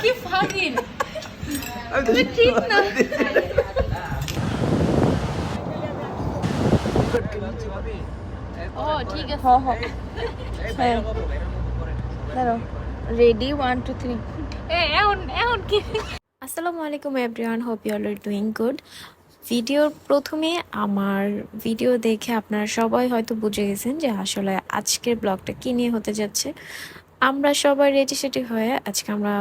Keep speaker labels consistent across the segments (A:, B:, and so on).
A: কি ফানি তুমি ঠিক না। ও ঠিক আছে।
B: হ হ হ্যাঁ। দাঁড়াও। রেডি ওয়ান টু থ্রি
A: এখন এখন কি?
C: আসসালামু আলাইকুম everyone hope you are doing good ভিডিওর প্রথমে আমার ভিডিও দেখে আপনারা সবাই হয়তো বুঝে গেছেন যে আসলে আজকের ব্লগটা কী নিয়ে হতে যাচ্ছে। আমরা সবাই সেটি হয়ে আজকে আমরা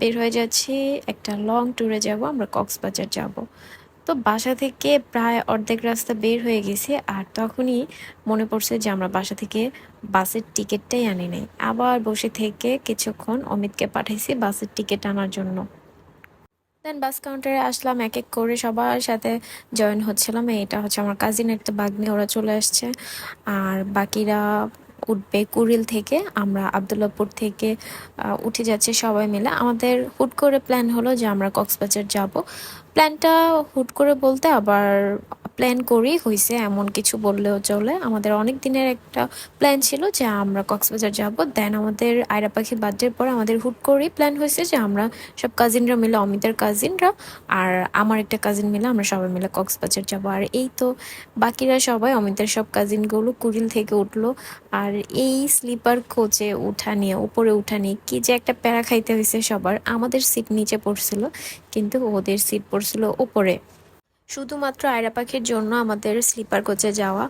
C: বের হয়ে যাচ্ছি। একটা লং ট্যুরে যাব, আমরা কক্সবাজার যাব। তো বাসা থেকে প্রায় অর্ধেক রাস্তা বের হয়ে গেছে, আর তখনই মনে পড়ছে যে আমরা বাসা থেকে বাসের টিকিটটাই আনি নাই। আবার বসে থেকে কিছুক্ষণ অমিতকে পাঠাইছি বাসের টিকিট আনার জন্য। দেন বাস কাউন্টারে আসলাম, এক এক করে সবার সাথে জয়েন হচ্ছিলাম। এটা হচ্ছে আমার কাজিনের তো বাগনি, ওরা চলে আসছে। আর বাকিরা উঠবে কুড়িল থেকে, আমরা আবদুল্লাপুর থেকে উঠে যাচ্ছে সবাই মিলে। আমাদের হুট করে প্ল্যান হলো যে আমরা কক্সবাজার যাব। প্ল্যানটা হুট করে বলতে আবার প্ল্যান করেই হয়েছে এমন কিছু বললেও চলে। আমাদের অনেক দিনের একটা প্ল্যান ছিল যে আমরা কক্সবাজার যাব দেন আমাদের আয়রা পাখি বার্থডের পর আমাদের হুট করেই প্ল্যান হয়েছে যে আমরা সব কাজিনরা মিলে, অমিতের কাজিনরা আর আমার একটা কাজিন মিলে আমরা সবাই মিলে কক্সবাজার যাব। আর এই তো বাকিরা সবাই, অমিতের সব কাজিনগুলো কুড়িল থেকে উঠল। আর এই স্লিপার কোচে উঠা নিয়ে, উপরে উঠা নিয়ে কি যে একটা প্যারা খাইতে হয়েছে সবার, আমাদের সিট নিচে পড়ছিল, কিন্তু ওদের সিট পড়ছিল উপরে। শুধুমাত্র আয়রা পাখির জন্য আমাদের স্লিপার কোচে যাওয়া।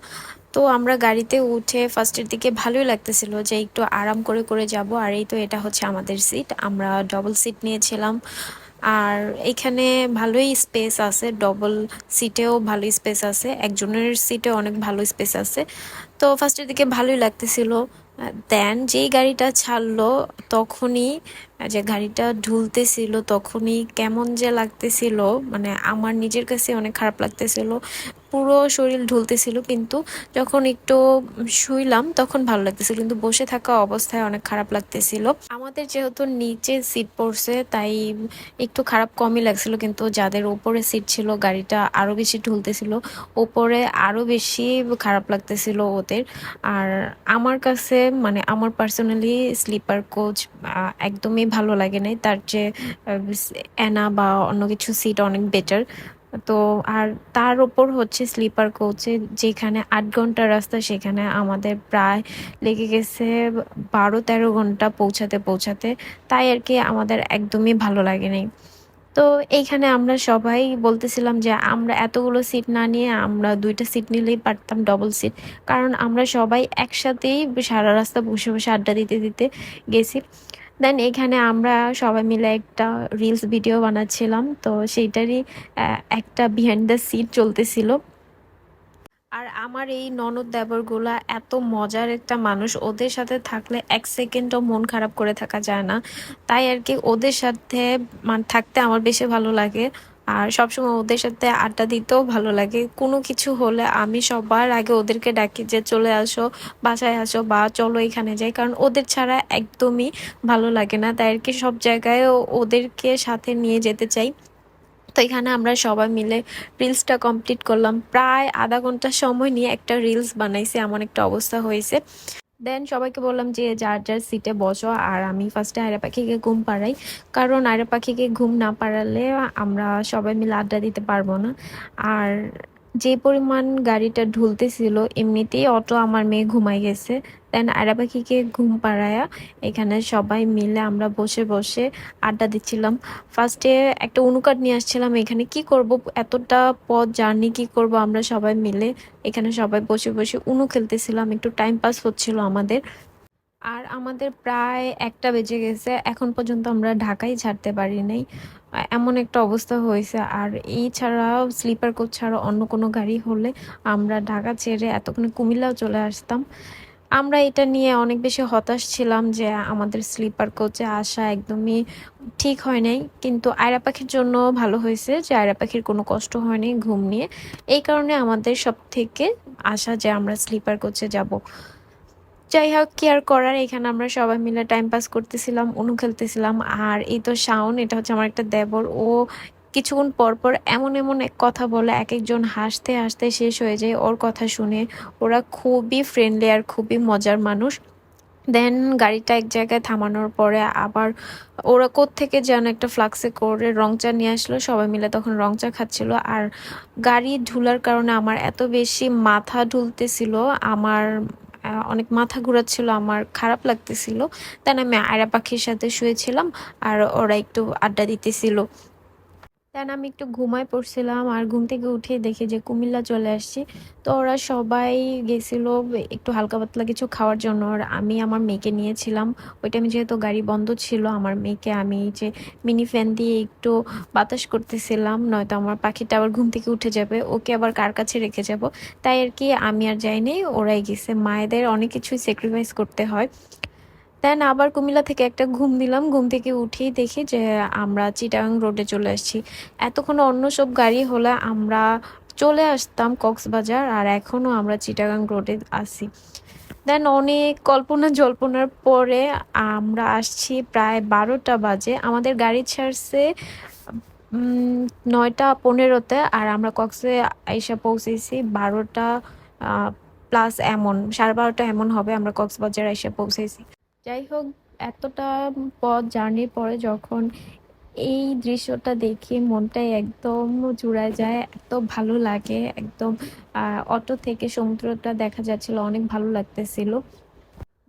C: তো আমরা গাড়িতে উঠে ফার্স্টের দিকে ভালোই লাগতেছিল যে একটু আরাম করে করে যাব। আর এই তো এটা হচ্ছে আমাদের সিট। আমরা ডবল সিট নিয়েছিলাম। আর এখানে ভালোই স্পেস আছে। ডবল সিটেও ভালো স্পেস আছে। একজনের সিটে অনেক ভালো স্পেস আছে। তো ফার্স্টের দিকে ভালোই লাগতেছিল। দেন যেই গাড়িটা ছাড়লো, তখনই যে গাড়িটা ঢুলতেছিল তখনই কেমন যে লাগতেছিল মানে আমার নিজের কাছে অনেক খারাপ লাগতেছিল। পুরো শরীর ঢুলতেছিল, কিন্তু যখন একটু শুইলাম তখন ভালো লাগতেছিল, কিন্তু বসে থাকা অবস্থায় অনেক খারাপ লাগতেছিল। আমাদের যেহেতু নিচে সিট পড়ছে, তাই একটু খারাপ কমই লাগছিল, কিন্তু যাদের ওপরে সিট ছিল গাড়িটা আরও বেশি ঢুলতেছিল ওপরে আরও বেশি খারাপ লাগতেছিল ওদের। আর আমার কাছে মানে আমার পার্সোনালি স্লিপার কোচ একদমই ভালো লাগে নাই। তার যে অ্যানা বা অন্য কিছু সিট অনেক বেটার তো আর তার ওপর হচ্ছে স্লিপার কোচে যেখানে আট ঘণ্টা রাস্তা, সেখানে আমাদের প্রায় লেগে গেছে বারো তেরো ঘণ্টা পৌঁছাতে পৌঁছাতে। তাই আর কি আমাদের একদমই ভালো লাগে নাই। তো এইখানে আমরা সবাই বলতেছিলাম যে আমরা এতগুলো সিট না নিয়ে আমরা দুইটা সিট নিলেই পারতাম ডবল সিট কারণ আমরা সবাই একসাথেই সারা রাস্তা বসে বসে আড্ডা দিতে দিতে গেছি। দেন এখানে আমরা সবাই মিলে একটা রিলস ভিডিও বানাচ্ছিলাম। তো সেইটারই একটা বিহাইন্ড দ্য সিট চলতেছিল। আর আমার এই ননদ দেবরগুলা এত মজার একটা মানুষ। ওদের সাথে থাকলে এক সেকেন্ডও মন খারাপ করে থাকা যায় না। তাই আর কি ওদের সাথে মানে থাকতে আমার বেশি ভালো লাগে। আর সবসময় ওদের সাথে আড্ডা দিতেও ভালো লাগে। কোনো কিছু হলে আমি সবার আগে ওদেরকে ডাকি যে, চলে আসো, বাসায় আসো বা চলো এখানে যাই। কারণ ওদের ছাড়া একদমই ভালো লাগে না। তাই আর কি সব জায়গায় ওদেরকে সাথে নিয়ে যেতে চাই। তো এখানে আমরা সবাই মিলে রিলসটা কমপ্লিট করলাম। প্রায় আধা ঘণ্টা সময় নিয়ে একটা রিলস বানাইছি, এমন একটা অবস্থা হয়েছে। দেন সবাইকে বললাম যে, যার যার সিটে বসো। আর আমি ফার্স্টে আয়রা পাখিকে ঘুম পাড়াই। কারণ আয়রা পাখিকে ঘুম না পাড়ালে আমরা সবাই মিলে আড্ডা দিতে পারব না। আর যে পরিমাণ গাড়িটা ঢুলতেছিল, এমনিতেই অটো আমার মেয়ে ঘুমাই গেছে। দেন আয়রা পাখিকে ঘুম পাড়ায়া এখানে সবাই মিলে আমরা বসে বসে আড্ডা দিচ্ছিলাম। ফার্স্টে একটা অনুকাট নিয়ে আসছিলাম, এখানে কি করব, এতটা পথ জার্নি কি করব আমরা সবাই মিলে এখানে সবাই বসে বসে উনু খেলতেছিলাম, একটু টাইম পাস হচ্ছিল আমাদের। আর আমাদের প্রায় একটা বেজে গেছে। এখন পর্যন্ত আমরা ঢাকাই ছাড়তে পারি নাই। এমন একটা অবস্থা হয়েছে। আর এই ছাড়াও স্লিপার কোচ ছাড়া অন্য কোনো গাড়ি হলে আমরা ঢাকা ছেড়ে এতক্ষণে কুমিল্লাও চলে আসতাম। আমরা এটা নিয়ে অনেক বেশি হতাশ ছিলাম যে আমাদের স্লিপার কোচে আসা একদমই ঠিক হয় নাই। কিন্তু আয়রা পাখির জন্য ভালো হয়েছে যে আয়রা পাখির কোনো কষ্ট হয়নি ঘুম নিয়ে। এই কারণে আমাদের সব থেকে আশা যে আমরা স্লিপার কোচে যাব। যাই হোক কি আর করার, এখানে আমরা সবাই মিলে টাইম পাস করতেছিলাম অনু খেলতেছিলাম। আর এই তো শাওন, এটা হচ্ছে আমার একটা দেবর। ও কিছুক্ষণ পর পর এমন এমন এক কথা বলে, এক একজন হাসতে হাসতে শেষ হয়ে যায় ওর কথা শুনে। ওরা খুবই ফ্রেন্ডলি আর খুবই মজার মানুষ। দেন গাড়িটা এক জায়গায় থামানোর পরে আবার ওরা থেকে যেন একটা ফ্লাক্সে করে রং চা নিয়ে আসলো, সবাই মিলে তখন রং চা খাচ্ছিল। আর গাড়ি ঢুলার কারণে আমার এত বেশি মাথা ঢুলতেছিল আমার অনেক মাথা ঘুরাচ্ছিল, আমার খারাপ লাগতেছিল। তাই আমি আয়রা পাখির সাথে শুয়েছিলাম আর ওরা একটু আড্ডা দিতেছিল। দেন আমি একটু ঘুমায় পড়ছিলাম আর ঘুম থেকে উঠে দেখি যে কুমিল্লা চলে আসছি। তো ওরা সবাই গেছিল একটু হালকা পাতলা কিছু খাওয়ার জন্য। আর আমি আমার মেয়েকে নিয়েছিলাম। ওই টাইমে যেহেতু গাড়ি বন্ধ ছিল, আমার মেয়েকে আমি যে মিনি ফ্যান দিয়ে একটু বাতাস করতেছিলাম, নয়তো আমার পাখিটা আবার ঘুম থেকে উঠে যাবে, ওকে আবার কার কাছে রেখে যাব? তাই আর কি আমি আর যাইনি ওরাই গেছে। মায়েদের অনেক কিছুই স্যাক্রিফাইস করতে হয়। দেন আবার কুমিল্লা থেকে একটা ঘুম দিলাম। ঘুম থেকে উঠেই দেখি যে আমরা চিটাগাং রোডে চলে আসছি। এতক্ষণ অন্য সব গাড়ি হলে আমরা চলে আসতাম কক্সবাজার আর এখনও আমরা চিটাগাং রোডে আসি দেন অনেক কল্পনা জল্পনার পরে আমরা আসছি প্রায় বারোটা বাজে। আমাদের গাড়ি ছাড়ছে নয়টা পনেরোতে আর আমরা কক্সে এসে পৌঁছেছি বারোটা প্লাস এমন, সাড়ে বারোটা এমন হবে আমরা কক্সবাজার এসে পৌঁছেছি। যাই হোক, এতটা পথ জার্নির পরে যখন এই দৃশ্যটা দেখি, মনটাই একদম জুড়ায় যায়, এত ভালো লাগে, একদম অটো থেকে সমুদ্রটা দেখা যাচ্ছিল, অনেক ভালো লাগতেছিল।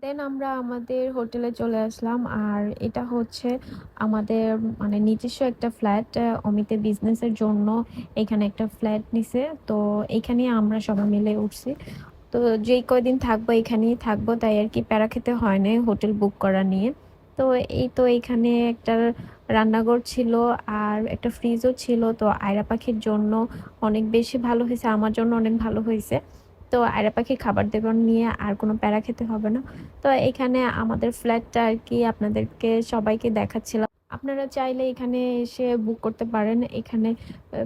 C: দেন আমরা আমাদের হোটেলে চলে আসলাম, আর এটা হচ্ছে আমাদের মানে নিজস্ব একটা ফ্ল্যাট অমিতের বিজনেসের জন্য এখানে একটা ফ্ল্যাট নিছে। তো এখানে আমরা সবাই মিলে উঠছি। তো যেই কয়দিন থাকব এখানেই থাকব, তাই আর কি প্যারা খেতে হয় না হোটেল বুক করা নিয়ে। তো এই তো এখানে একটা রান্নাঘর ছিল আর একটা ফ্রিজও ছিল। তো আয়রা পাখির জন্য অনেক বেশি ভালো হয়েছে, আমার জন্য অনেক ভালো হয়েছে। তো আয়রা পাখি খাবার দেবার নিয়ে আর কোনো প্যারা খেতে হবে না। তো এখানে আমাদের ফ্ল্যাটটা আর কি আপনাদেরকে সবাইকে দেখাচ্ছিলাম। আপনারা চাইলে এখানে এসে বুক করতে পারেন। এখানে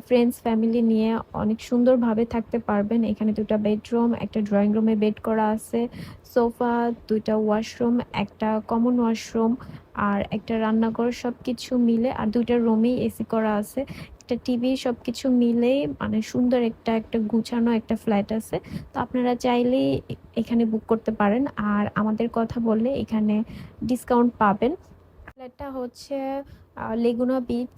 C: ফ্রেন্ডস ফ্যামিলি নিয়ে অনেক সুন্দরভাবে থাকতে পারবেন। এখানে দুটা বেডরুম একটা ড্রয়িং রুমে বেড করা আছে সোফা দুইটা ওয়াশরুম একটা কমন ওয়াশরুম আর একটা রান্নাঘর সব কিছু মিলে আর দুইটা রুমেই এসি করা আছে। একটা টিভি সব কিছু মিলেই মানে সুন্দর একটা একটা গুছানো একটা ফ্ল্যাট আছে। তো আপনারা চাইলেই এখানে বুক করতে পারেন। আর আমাদের কথা বললে এখানে ডিসকাউন্ট পাবেন। ফ্ল্যাটটা হচ্ছে লেগুনা বিচ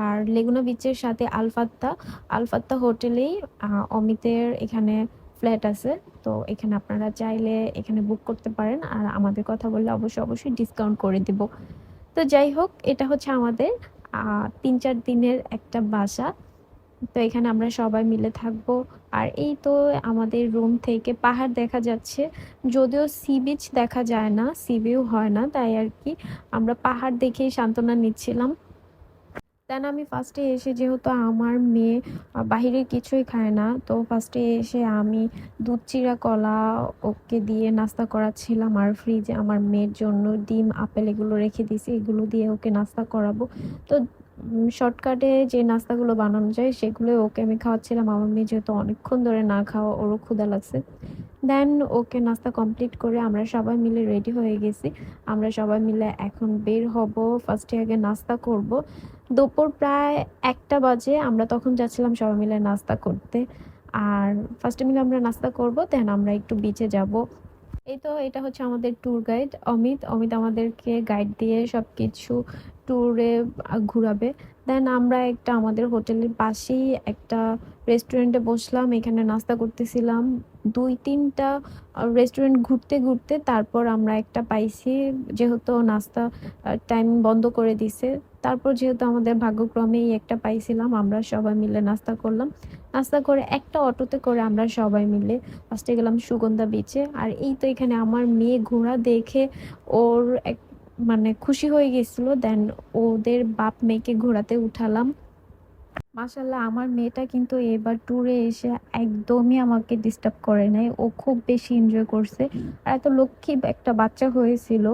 C: আর লেগুনা বিচের সাথে আলফাত্তা আলফাত্তা হোটেলেই অমিতের এখানে ফ্ল্যাট আছে। তো এখানে আপনারা চাইলে এখানে বুক করতে পারেন আর আমাদের কথা বললে অবশ্যই অবশ্যই ডিসকাউন্ট করে দেব। তো যাই হোক, এটা হচ্ছে আমাদের তিন চার দিনের একটা বাসা। তো এখানে আমরা সবাই মিলে থাকব। আর এই তো আমাদের রুম থেকে পাহাড় দেখা যাচ্ছে। যদিও সি বিচ দেখা যায় না সি ভিউ হয় না, তাই আর কি। আমরা পাহাড় দেখেই সান্ত্বনা নিচ্ছিলাম। দেন আমি ফার্স্টে এসে যেহেতু আমার মেয়ে বাহিরের কিছুই খায় না, তো ফার্স্টে এসে আমি দুধ চিরা কলা ওকে দিয়ে নাস্তা করাচ্ছিলাম। আর ফ্রিজে আমার মেয়ের জন্য ডিম, আপেল এগুলো রেখে দিয়েছি, এগুলো দিয়ে ওকে নাস্তা করাবো। তো শর্টকাটে যে নাস্তাগুলো বানানো যায়, সেগুলো ওকে আমি খাওয়াচ্ছিলাম। আমার মেয়ে যেহেতু অনেকক্ষণ ধরে না খাওয়া, ওরও ক্ষুধা লাগছে। দেন ওকে নাস্তা কমপ্লিট করে আমরা সবাই মিলে রেডি হয়ে গেছি। আমরা সবাই মিলে এখন বের হব ফার্স্টে আগে নাস্তা করব। দুপুর প্রায় একটা বাজে, আমরা তখন যাচ্ছিলাম সবাই মিলে নাস্তা করতে। আর ফার্স্টে মিলে আমরা নাস্তা করব দেন আমরা একটু বিচে যাব। এই তো, এটা হচ্ছে আমাদের ট্যুর গাইড অমিত। অমিত আমাদেরকে গাইড দিয়ে সব কিছু ট্যুরে ঘোরাবে। দেন আমরা একটা আমাদের হোটেলের পাশেই একটা রেস্টুরেন্টে বসলাম। এখানে নাস্তা করতেছিলাম। দুই, তিনটা রেস্টুরেন্ট ঘুরতে ঘুরতে তারপর আমরা একটা পাইছি, যেহেতু নাস্তা টাইম বন্ধ করে দিছে। তারপর যেহেতু আমাদের ভাগ্যক্রমেই একটা পাইছিলাম, আমরা সবাই মিলে নাস্তা করলাম। নাস্তা করে একটা অটোতে করে আমরা সবাই মিলে ফার্স্টে গেলাম সুগন্ধা বিচে আর এই তো এখানে আমার মেয়ে ঘোড়া দেখে ওর এক মানে খুশি হয়ে গেছিল। দেন ওদের বাপ মেয়েকে ঘোরাতে উঠালাম। মাশাল্লাহ আমার মেয়েটা কিন্তু এবার ট্যুরে এসে একদমই আমাকে ডিস্টার্ব করে নাই। ও খুব বেশি এনজয় করছে। আর এত লক্ষ্মী একটা বাচ্চা হয়েছিল।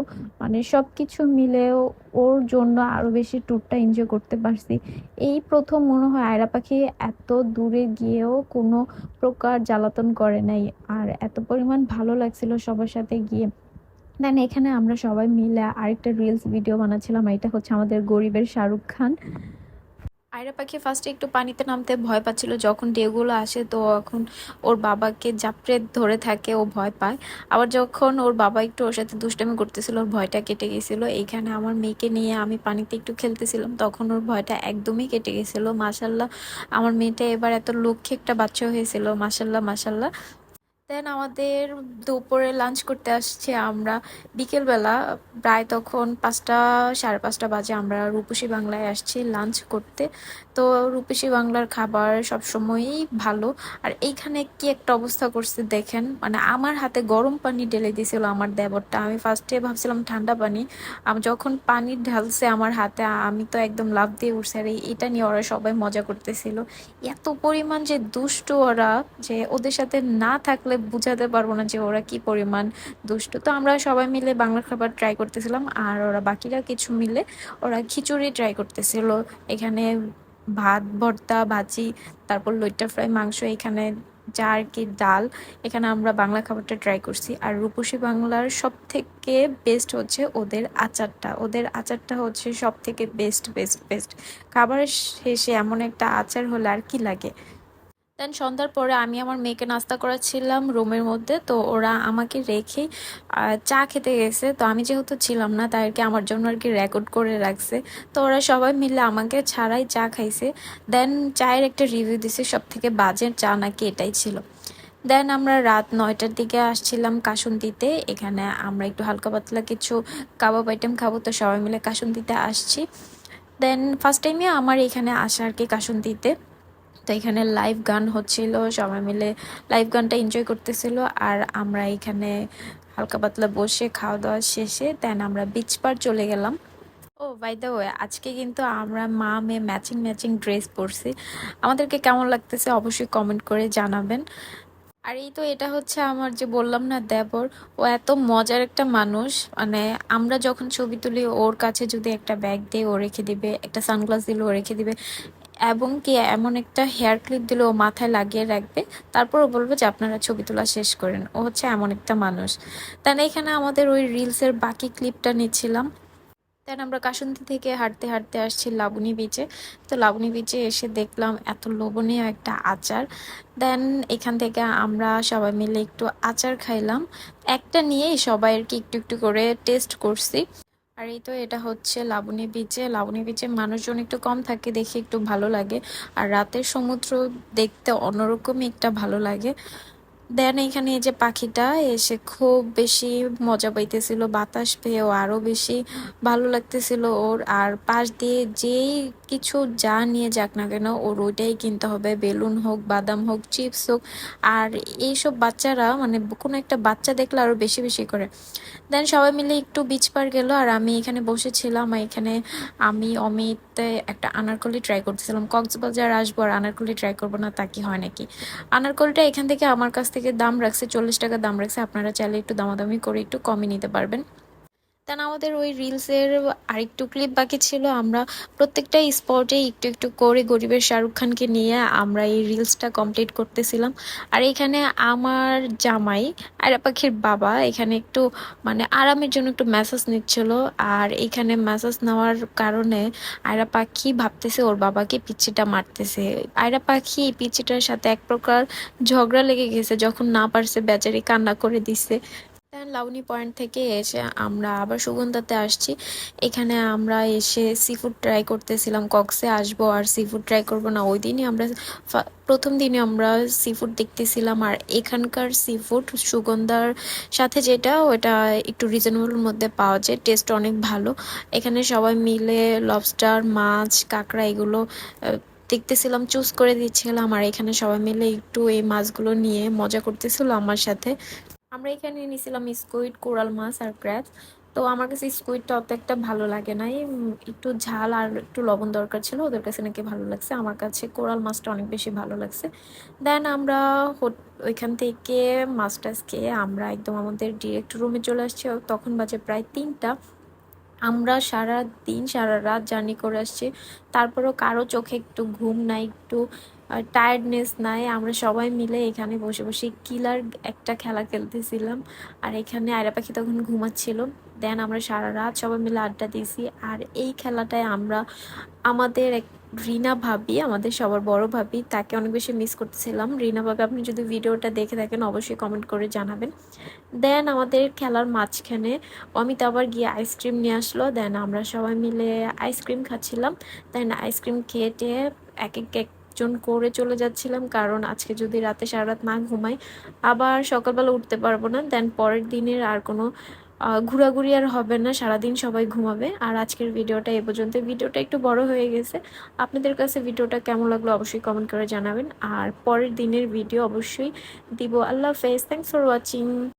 C: মানে সব কিছু মিলেও ওর জন্য আরও বেশি ট্যুরটা এনজয় করতে পারছি। এই প্রথম মনে হয় আয়রা পাখি এত দূরে গিয়েও কোনো প্রকার জ্বালাতন করে নাই। আর এত পরিমাণ ভালো লাগছিল সবার সাথে গিয়ে। দেন এখানে আমরা সবাই মিলে আরেকটা রিলস ভিডিও বানাচ্ছিলাম। এটা হচ্ছে আমাদের গরিবের শাহরুখ খান। আয়রা পাখি ফার্স্টে একটু পানিতে নামতে ভয় পাচ্ছিল। যখন ঢেউগুলো আসে তো এখন ওর বাবাকে জাপড়ে ধরে থাকে, ও ভয় পায়। আবার যখন ওর বাবা একটু ওর সাথে দুষ্টামি করতেছিল, ওর ভয়টা কেটে গেছিল। এইখানে আমার মেয়েকে নিয়ে আমি পানিতে একটু খেলতেছিলাম, তখন ওর ভয়টা একদমই কেটে গেছিল। মাসাল্লাহ আমার মেয়েটা এবার এত লক্ষ্যে একটা বাচ্চা হয়েছিল। মাসাল্লাহ মাসাল্লাহ দেন আমাদের দুপুরে লাঞ্চ করতে আসছে আমরা। বিকেলবেলা প্রায় তখন পাঁচটা, সাড়ে পাঁচটা বাজে আমরা রূপসী বাংলায় আসছি লাঞ্চ করতে। তো রূপসী বাংলার খাবার সবসময়ই ভালো। আর এইখানে কি একটা অবস্থা করছে দেখেন মানে আমার হাতে গরম পানি ঢেলে দিয়েছিল আমার দেবরটা। আমি ফার্স্টে ভাবছিলাম ঠান্ডা পানি। যখন পানি ঢালছে আমার হাতে, আমি তো একদম লাভ দিয়ে উঠছে। আর এটা নিয়ে ওরা সবাই মজা করতেছিল। এত পরিমাণ যে দুষ্টু ওরা, যে ওদের সাথে না থাকলে বুঝাতে পারব না যে ওরা কি পরিমাণ দুষ্ট। তো আমরা সবাই মিলে বাংলা খাবার ট্রাই করতেছিলাম আর ওরা বাকিরা কিছু মিলে ওরা খিচুড়ি ট্রাই করতেছিল। এখানে ভাত, ভর্তা, ভাজি, তারপর লইট্টা ফ্রাই, মাংস, এখানে যা আর কি ডাল, এখানে আমরা বাংলা খাবারটা ট্রাই করছি। আর রূপসী বাংলার সব থেকে বেস্ট হচ্ছে ওদের আচারটা। ওদের আচারটা হচ্ছে সব থেকে বেস্ট বেস্ট বেস্ট খাবারের শেষে এমন একটা আচার হলে আর কি লাগে? দেন সন্ধ্যার পরে আমি আমার মেয়েকে নাস্তা করাচ্ছিলাম রুমের মধ্যে, তো ওরা আমাকে রেখে চা খেতে গেছে। তো আমি যেহেতু ছিলাম না, তাই তাদেরকে আমার জন্য আর কি রেকর্ড করে রাখছে। তো ওরা সবাই মিলে আমাকে ছাড়াই চা খাইছে। দেন চায়ের একটা রিভিউ দিছে সব থেকে বাজে চা নাকি এটাই ছিল। দেন আমরা রাত নয়টার দিকে আসছিলাম কাসুন্দিতে। এখানে আমরা একটু হালকা পাতলা কিছু কাবাব আইটেম খাব, তো সবাই মিলে কাসুন্দিতে আসছি। দেন ফার্স্ট টাইমে আমার এখানে আসা আর কি কাসুন্দিতে। তো এখানে লাইভ গান হচ্ছিল, সবাই মিলে লাইভ গানটা এনজয় করতেছিল। আর আমরা এখানে হালকা পাতলা বসে খাওয়া দাওয়া শেষে দেন আমরা বিচ পার চলে গেলাম। ও বাই দ্য ওয়ে আজকে কিন্তু আমরা মা, মেয়ে ম্যাচিং ম্যাচিং ড্রেস পরছি। আমাদেরকে কেমন লাগতেছে অবশ্যই কমেন্ট করে জানাবেন। আর এই তো এটা হচ্ছে আমার যে বললাম না, দেবর, ও এত মজার একটা মানুষ। মানে আমরা যখন ছবি তুলি, ওর কাছে যদি একটা ব্যাগ দিয়ে ও রেখে দিবে, একটা সানগ্লাস দিলে ও রেখে দিবে এবং কি এমন একটা হেয়ার ক্লিপ দিলে ও মাথায় লাগিয়ে রাখবে। তারপর ও বলবে যে, আপনারা ছবি তোলা শেষ করেন। ও হচ্ছে এমন একটা মানুষ। তাই এখানে আমাদের ওই রিলসের বাকি ক্লিপটা নিচ্ছিলাম। দেন আমরা কাসুন্দি থেকে হাঁটতে হাঁটতে আসছি লাবণী বিচে তো লাবণী বিচে এসে দেখলাম এত লোভনীয় একটা আচার। দেন এখান থেকে আমরা সবাই মিলে একটু আচার খাইলাম। একটা নিয়েই সবাই আর কি একটু একটু করে টেস্ট করছি। আর এই তো এটা হচ্ছে লাবণী বিচে লাবণী বিচে মানুষজন একটু কম থাকে, দেখে একটু ভালো লাগে। আর রাতের সমুদ্র দেখতে অন্যরকমই একটা ভালো লাগে। দেন এখানে যে পাখিটা এসে খুব বেশি মজা পাইতেছিল, বাতাস পেয়েও আরও বেশি ভালো লাগতেছিল ওর। আর পাশ দিয়ে যেই কিছু যা নিয়ে যাক না কেন, ওর ওইটাই কিনতে হবে। বেলুন হোক, বাদাম হোক, চিপস হোক। আর এইসব বাচ্চারা মানে কোনো একটা বাচ্চা দেখলে আরও বেশি বেশি করে। দেন সবাই মিলে একটু বিচ পার গেল আর আমি এখানে বসেছিলাম এখানে আমি, অমিত একটা আনারকলি ট্রাই করতেছিলাম। কক্সবাজার আসব আর আনারকলি ট্রাই করব না তা কি হয় নাকি? আনারকলিটা এখান থেকে আমার কাছ থেকে দাম রাখছে, চল্লিশ টাকা দাম রাখছে, আপনারা চাইলে একটু দামাদামি করে একটু কমই নিতে পারবেন। দেন আমাদের ওই রিলসের আরেকটু ক্লিপ বাকি ছিল। আমরা প্রত্যেকটা স্পটে একটু একটু করে গরিবের শাহরুখ খানকে নিয়ে আমরা এই রিলসটা কমপ্লিট করতেছিলাম। আর এখানে আমার জামাই আয়রা পাখির বাবা এখানে একটু মানে আরামের জন্য একটু ম্যাসাজ নিচ্ছিল। আর এখানে ম্যাসাজ নেওয়ার কারণে আয়রা পাখি ভাবতেছে ওর বাবাকে পিচ্ছিটা মারতেছে। আয়রা পাখি এই পিচ্ছিটার সাথে এক প্রকার ঝগড়া লেগে গেছে, যখন না পারছে বেচারি কান্না করে দিছে লাউনি পয়েন্ট থেকে এসে আমরা আবার সুগন্ধাতে আসছি। এখানে আমরা এসে সি ফুড ট্রাই করতেছিলাম, কক্সে আসব আর সি ফুড ট্রাই করব না। ওই দিনই আমরা প্রথম দিনে আমরা সি ফুড দেখতেছিলাম আর এখানকার সি ফুড সুগন্ধার সাথে যেটা, ওটা একটু রিজনেবলের মধ্যে পাওয়া যায় টেস্ট অনেক ভালো। এখানে সবাই মিলে লবস্টার মাছ, কাঁকড়া এগুলো দেখতেছিলাম চুজ করে দিচ্ছিলাম আর এখানে সবাই মিলে একটু এই মাছগুলো নিয়ে মজা করতেছিল আমার সাথে। আমরা এখানে নিয়েছিলাম স্কুইড, কোরাল মাছ আর ক্র্যাব। তো আমার কাছে স্কুইডটা অত একটা ভালো লাগে নাই। একটু ঝাল আর একটু লবণ দরকার ছিল, ওদের কাছে নাকি ভালো লাগছে। আমার কাছে কোরাল মাছটা অনেক বেশি ভালো লাগছে। দেন আমরা ওইখান থেকে মাছ টাছ খেয়ে আমরা একদম আমাদের ডিরেক্ট রুমে চলে আসছি। তখন বাজে প্রায় তিনটা। আমরা সারা দিন সারা রাত জার্নি করে আসছি। তারপরেও কারও চোখে একটু ঘুম নাই, একটু টায়ার্ডনেস নাই, আমরা সবাই মিলে এখানে বসে বসে কিলার একটা খেলা খেলতেছিলাম। আর এখানে আয়রা পাখি তখন ঘুমাচ্ছিল। দেন আমরা সারা রাত সবাই মিলে আড্ডা দিয়েছি। আর এই খেলাটায় আমরা, আমাদের এক রিনা ভাবি, আমাদের সবার বড় ভাবি, তাকে অনেক বেশি মিস করতেছিলাম। রিনা ভাবি, আপনি যদি ভিডিওটা দেখে থাকেন, অবশ্যই কমেন্ট করে জানাবেন। দেন আমাদের খেলার মাঝখানে অমিত আবার গিয়ে আইসক্রিম নিয়ে আসলো। দেন আমরা সবাই মিলে আইসক্রিম খাচ্ছিলাম। দেন আইসক্রিম খেয়ে টেয়ে এক এক একজন করে চলে যাচ্ছিলাম, কারণ আজকে যদি রাতে সারা রাত না ঘুমাই আবার সকালবেলা উঠতে পারব না দেন পরের দিনের আর কোনো ঘোরাঘুরি আর হবে না, সারাদিন সবাই ঘুমাবে। আর আজকের ভিডিওটা এ পর্যন্ত। ভিডিওটা একটু বড় হয়ে গেছে। আপনাদের কাছে ভিডিওটা কেমন লাগল অবশ্যই কমেন্ট করে জানাবেন। আর পরের দিনের ভিডিও অবশ্যই দিব। আল্লাহ হাফেজ। Thanks for watching